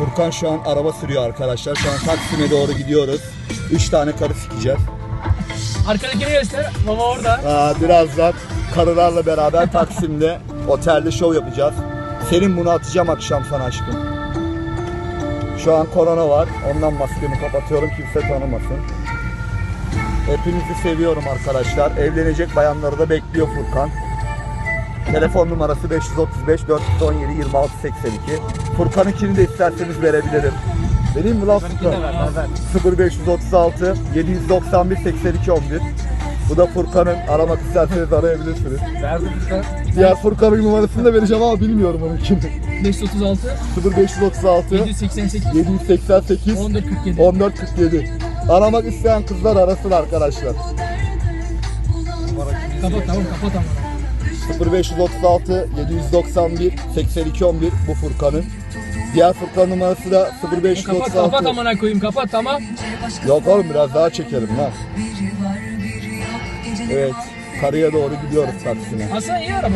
Furkan şu an araba sürüyor arkadaşlar. Şu an Taksim'e doğru gidiyoruz. 3 tane karı sikeceğiz. Arkadakini göster. Baba orada. Aa, birazdan karılarla beraber Taksim'de otelde şov yapacağız. Senin bunu atacağım akşam sana aşkım. Şu an korona var. Ondan maskemi kapatıyorum kimse tanımasın. Hepinizi seviyorum arkadaşlar. Evlenecek bayanları da bekliyor Furkan. Telefon numarası 535 417 26 82. Furkan'ınkini de isterseniz verebilirim. Vereyim mi lan Furkan? 0536 791 82 11. Bu da Furkan'ın aramak isterseniz arayabilirsiniz. Verdim lütfen. Diğer Furkan'ın numarasını da vereceğim ama bilmiyorum onun kim. 536 0536 788 788 1447. 1447. Aramak isteyen kızlar arasın arkadaşlar. Kapat tamam kapat ama. 0536 791 82 11 bu Furkan'ın. Diğer Furkan numarası da Kapat kapat 0536. amına koyayım kapat tamam. Yok oğlum biraz daha çekelim lan. Evet. Karıya doğru gidiyoruz Taksim'e. Aslında iyi araba.